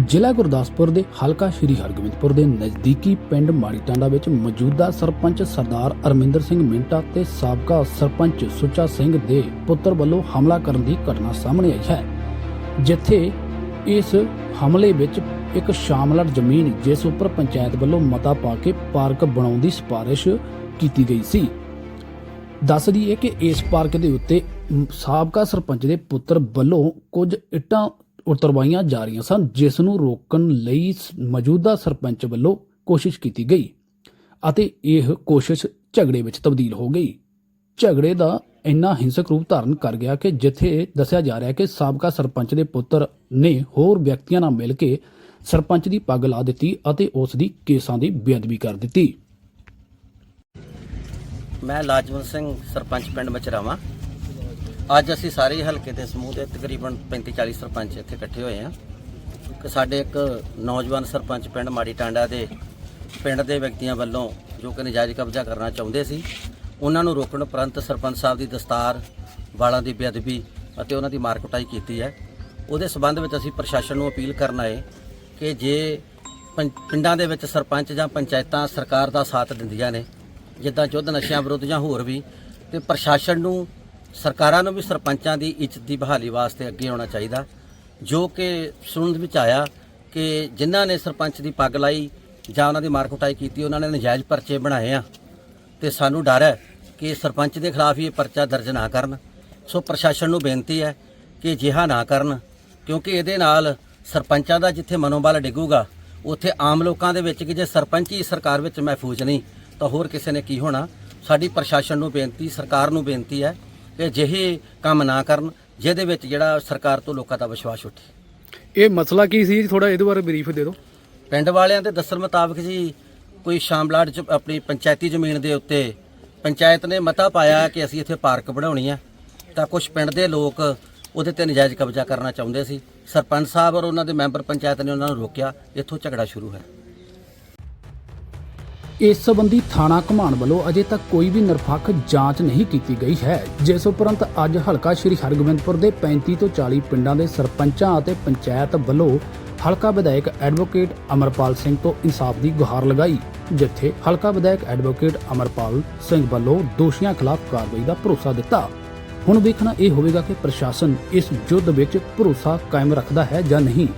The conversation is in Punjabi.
ਜ਼ਿਲ੍ਹਾ ਗੁਰਦਾਸਪੁਰ ਦੇ ਹਲਕਾ ਸ਼੍ਰੀ ਹਰਗੋਬਿੰਦਪੁਰ ਦੇ ਨਜ਼ਦੀਕੀ ਪਿੰਡ ਮਾੜੀਟਾਂਡਾ ਵਿੱਚ ਮੌਜੂਦਾ ਸਰਪੰਚ ਸਰਦਾਰ ਅਰਮਿੰਦਰ ਸਿੰਘ ਮਿੰਟਾ ਤੇ ਸਾਬਕਾ ਸਰਪੰਚ ਸੁੱਚਾ ਸਿੰਘ ਦੇ ਪੁੱਤਰ ਵੱਲੋਂ ਹਮਲਾ ਕਰਨ ਦੀ ਘਟਨਾ ਸਾਹਮਣੇ ਆਈ ਹੈ, ਜਿੱਥੇ ਇਸ ਹਮਲੇ ਵਿੱਚ ਇੱਕ ਸ਼ਾਮਲਰ ਜ਼ਮੀਨ ਜਿਸ ਉੱਪਰ ਪੰਚਾਇਤ ਵੱਲੋਂ ਮਤਾ ਪਾ ਕੇ ਪਾਰਕ ਬਣਾਉਣ ਦੀ ਸਿਫਾਰਿਸ਼ ਕੀਤੀ ਗਈ ਸੀ। ਦੱਸ ਦਈਏ ਕਿ ਇਸ ਪਾਰਕ ਦੇ ਉੱਤੇ ਸਾਬਕਾ ਸਰਪੰਚ ਦੇ ਪੁੱਤਰ ਵੱਲੋਂ ਕੁਝ ਇੱਟਾਂ ਉਤਰਵਾਈਆਂ ਜਾ ਰਹੀਆਂ ਸਨ, ਜਿਸ ਨੂੰ ਰੋਕਣ ਲਈ ਮੌਜੂਦਾ ਸਰਪੰਚ ਵੱਲੋਂ ਕੋਸ਼ਿਸ਼ ਕੀਤੀ ਗਈ ਅਤੇ ਇਹ ਕੋਸ਼ਿਸ਼ ਝਗੜੇ ਵਿੱਚ ਤਬਦੀਲ ਹੋ ਗਈ। ਝਗੜੇ ਦਾ ਇੰਨਾ ਹਿੰਸਕ ਰੂਪ ਧਾਰਨ ਕਰ ਗਿਆ ਕਿ ਜਿੱਥੇ ਦੱਸਿਆ ਜਾ ਰਿਹਾ ਕਿ ਸਾਬਕਾ ਸਰਪੰਚ ਦੇ ਪੁੱਤਰ ਨੇ ਹੋਰ ਵਿਅਕਤੀਆਂ ਨਾਲ ਮਿਲ ਕੇ ਸਰਪੰਚ ਦੀ ਪੱਗ ਲਾ ਦਿੱਤੀ ਅਤੇ ਉਸ ਦੀ ਕੇਸਾਂ ਦੀ ਬੇਅਦਬੀ ਕਰ ਦਿੱਤੀ। ਮੈਂ ਲਾਜਵੰਤ ਸਿੰਘ, ਸਰਪੰਚ ਪਿੰਡ ਮਚਰਾਵਾ। ਅੱਜ ਅਸੀਂ ਸਾਰੇ ਹਲਕੇ ਦੇ ਸਮੂਹ ਦੇ ਤਕਰੀਬਨ 35 40 ਸਰਪੰਚ ਇੱਥੇ ਇਕੱਠੇ ਹੋਏ ਹਾਂ। ਕਿ ਸਾਡੇ ਇੱਕ ਨੌਜਵਾਨ ਸਰਪੰਚ ਪਿੰਡ ਮਾੜੀ ਟਾਂਡਾ ਦੇ ਪਿੰਡ ਦੇ ਵਿਅਕਤੀਆਂ ਵੱਲੋਂ ਜੋ ਕਿ ਨਜਾਇਜ਼ ਕਬਜ਼ਾ ਕਰਨਾ ਚਾਹੁੰਦੇ ਸੀ, ਉਹਨਾਂ ਨੂੰ ਰੋਕਣ ਉਪਰੰਤ ਸਰਪੰਚ ਸਾਹਿਬ ਦੀ ਦਸਤਾਰ, ਵਾਲਾਂ ਦੀ ਬੇਅਦਬੀ ਅਤੇ ਉਹਨਾਂ ਦੀ ਮਾਰ ਕੁਟਾਈ ਕੀਤੀ ਹੈ। ਉਹਦੇ ਸਬੰਧ ਵਿੱਚ ਅਸੀਂ ਪ੍ਰਸ਼ਾਸਨ ਨੂੰ ਅਪੀਲ ਕਰਨ ਆਏ ਕਿ ਜੇ ਪੰ- ਪਿੰਡਾਂ ਦੇ ਵਿੱਚ ਸਰਪੰਚ ਜਾਂ ਪੰਚਾਇਤਾਂ ਸਰਕਾਰ ਦਾ ਸਾਥ ਦਿੰਦੀਆਂ ਨੇ, ਜਿੱਦਾਂ ਯੁੱਧ ਨਸ਼ਿਆਂ ਵਿਰੁੱਧ ਜਾਂ ਹੋਰ ਵੀ, ਤੇ ਪ੍ਰਸ਼ਾਸਨ ਨੂੰ ਸਰਕਾਰਾਂ ਨੂੰ ਵੀ ਸਰਪੰਚਾਂ ਦੀ ਇੱਜ਼ਤ ਦੀ ਬਹਾਲੀ ਵਾਸਤੇ ਅੱਗੇ ਆਉਣਾ ਚਾਹੀਦਾ, ਜੋ ਕਿ ਸੁਣਨ ਵਿੱਚ ਆਇਆ ਕਿ ਜਿਨ੍ਹਾਂ ਨੇ ਸਰਪੰਚ ਦੀ ਪੱਗ ਲਾਈ ਜਾਂ ਉਹਨਾਂ ਦੀ ਮਾਰ ਕੁਟਾਈ ਕੀਤੀ, ਉਹਨਾਂ ਨੇ ਨਜਾਇਜ਼ ਪਰਚੇ ਬਣਾਏ ਆ। ਤੇ ਸਾਨੂੰ ਡਰ ਹੈ ਕਿ ਸਰਪੰਚ ਦੇ ਖਿਲਾਫ ਹੀ ਇਹ ਪਰਚਾ ਦਰਜ ਨਾ ਕਰਨ। ਸੋ ਪ੍ਰਸ਼ਾਸਨ ਨੂੰ ਬੇਨਤੀ ਹੈ ਕਿ ਅਜਿਹਾ ਨਾ ਕਰਨ, ਕਿਉਂਕਿ ਇਹਦੇ ਨਾਲ ਸਰਪੰਚਾਂ ਦਾ ਜਿੱਥੇ ਮਨੋਬਲ ਡਿੱਗੂਗਾ, ਉੱਥੇ ਆਮ ਲੋਕਾਂ ਦੇ ਵਿੱਚ ਕਿ ਜੇ ਸਰਪੰਚ ਹੀ ਸਰਕਾਰ ਵਿੱਚ ਮਹਿਫੂਜ਼ ਨਹੀਂ, ਤਾਂ ਹੋਰ ਕਿਸੇ ਨੇ ਕੀ ਹੋਣਾ? ਸਾਡੀ ਪ੍ਰਸ਼ਾਸਨ ਨੂੰ ਬੇਨਤੀ, ਸਰਕਾਰ ਨੂੰ ਬੇਨਤੀ ਹੈ ਕਿ ਅਜਿਹੇ ਕੰਮ ਨਾ ਕਰਨ ਜਿਹਦੇ ਵਿੱਚ ਜਿਹੜਾ ਸਰਕਾਰ ਤੋਂ ਲੋਕਾਂ ਦਾ ਵਿਸ਼ਵਾਸ ਉੱਠੇ। ਇਹ ਮਸਲਾ ਕੀ ਸੀ ਥੋੜਾ ਇਹਦੇ ਬਾਰੇ ਬਰੀਫ ਦੇ ਦਿਓ। ਪਿੰਡ ਵਾਲਿਆਂ ਦੇ ਦੱਸਣ ਮੁਤਾਬਕ ਜੀ ਕੋਈ ਸ਼ਾਮਲਾਟ ਚ ਆਪਣੀ ਪੰਚਾਇਤੀ ਜ਼ਮੀਨ ਦੇ ਉੱਤੇ ਪੰਚਾਇਤ ਨੇ ਮਤਾ ਪਾਇਆ ਕਿ ਅਸੀਂ ਇੱਥੇ ਪਾਰਕ ਬਣਾਉਣੀ ਆ ਤਾਂ ਕੁਝ ਪਿੰਡ ਦੇ ਲੋਕ ਉਹਦੇ ਤੇ ਨਜਾਇਜ਼ ਕਬਜ਼ਾ ਕਰਨਾ ਚਾਹੁੰਦੇ ਸੀ। ਸਰਪੰਚ ਸਾਹਿਬ ਔਰ ਉਹਨਾਂ ਦੇ ਮੈਂਬਰ ਪੰਚਾਇਤ ਨੇ ਉਹਨਾਂ ਨੂੰ ਰੋਕਿਆ ਇੱਥੋਂ ਝਗੜਾ ਸ਼ੁਰੂ ਹੋਇਆ। ਇਸ ਸਬੰਧੀ ਥਾਣਾ ਘਮਾਣ ਵੱਲੋਂ ਅਜੇ ਤੱਕ ਕੋਈ ਵੀ ਨਿਰਪੱਖ ਜਾਂਚ ਨਹੀਂ ਕੀਤੀ ਗਈ ਹੈ। ਜਿਸ ਉਪਰੰਤ ਅੱਜ ਹਲਕਾ ਸ਼੍ਰੀ ਹਰਗੋਬਿੰਦਪੁਰ ਦੇ 35 ਤੋਂ 40 ਪਿੰਡਾਂ ਦੇ ਸਰਪੰਚਾਂ ਅਤੇ ਪੰਚਾਇਤ ਵੱਲੋਂ ਹਲਕਾ ਵਿਧਾਇਕ ਐਡਵੋਕੇਟ ਅਮਰਪਾਲ ਸਿੰਘ ਤੋਂ ਇਨਸਾਫ ਦੀ ਗੁਹਾਰ ਲਗਾਈ, ਜਿੱਥੇ ਹਲਕਾ ਵਿਧਾਇਕ ਐਡਵੋਕੇਟ ਅਮਰਪਾਲ ਸਿੰਘ ਵੱਲੋਂ ਦੋਸ਼ੀਆਂ ਖਿਲਾਫ ਕਾਰਵਾਈ ਦਾ ਭਰੋਸਾ ਦਿੱਤਾ। ਹੁਣ ਵੇਖਣਾ ਇਹ ਹੋਵੇਗਾ ਕਿ ਪ੍ਰਸ਼ਾਸਨ ਇਸ ਯੁੱਧ ਵਿੱਚ ਭਰੋਸਾ ਕਾਇਮ ਰੱਖਦਾ ਹੈ ਜਾਂ ਨਹੀਂ।